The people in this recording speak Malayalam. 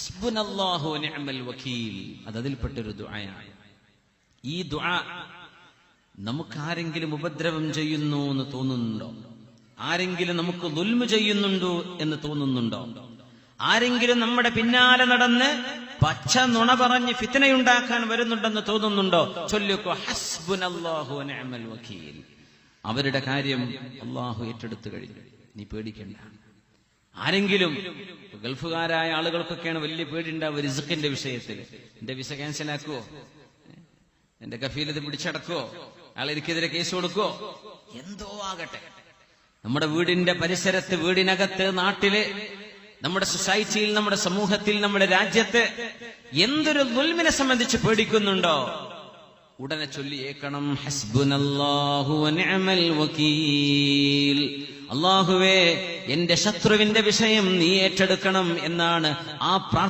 ഹസ്ബുനല്ലാഹു വനിഅമൽ വക്കീൽ അത് അതിൽപ്പെട്ടൊരു ദുആയാണ്. ഈ ദുആ നമുക്ക് ആരെങ്കിലും ഉപദ്രവം ചെയ്യുന്നു എന്ന് തോന്നുന്നുണ്ടോ? ആരെങ്കിലും നമുക്ക് ദുൽമ ചെയ്യുന്നുണ്ടോ എന്ന് തോന്നുന്നുണ്ടോ? ആരെങ്കിലും നമ്മുടെ പിന്നാലെ നടന്ന് പച്ച നുണ പറഞ്ഞ് ഫിത്തനയുണ്ടാക്കാൻ വരുന്നുണ്ടെന്ന് തോന്നുന്നുണ്ടോ? ചൊല്ലുക്കോ ഹസ്ബുനല്ലാഹു വക്കീൽ അവരുടെ കാര്യം അള്ളാഹു ഏറ്റെടുത്തു കഴിഞ്ഞു. നീ പേടിക്കണ്ട. ആരെങ്കിലും ഗൾഫുകാരായ ആളുകൾക്കൊക്കെയാണ് വലിയ പേടിണ്ടാവുക റിസുക്കിന്റെ വിഷയത്തിൽ. എന്റെ വിസ ക്യാൻസൽ ആക്കുവോ? എന്റെ കഫീലത് പിടിച്ചടക്കോ അയാൾ എനിക്കെതിരെ കേസ് കൊടുക്കോ എന്തോ ആകട്ടെ. നമ്മുടെ വീടിന്റെ പരിസരത്ത് വീടിനകത്ത് നാട്ടിൽ നമ്മുടെ സൊസൈറ്റിയിൽ നമ്മുടെ സമൂഹത്തിൽ നമ്മുടെ രാജ്യത്ത് എന്തൊരു ദുൽമിനെ സംബന്ധിച്ച് പേടിക്കുന്നുണ്ടോ? ഉടനെ ചൊല്ലിയേക്കണം ഹസ്ബുനല്ലാഹു വനിഅമൽ വക്കീൽ അള്ളാഹുവേ എന്റെ ശത്രുവിന്റെ വിഷയം നീ ഏറ്റെടുക്കണം എന്നാണ് ആ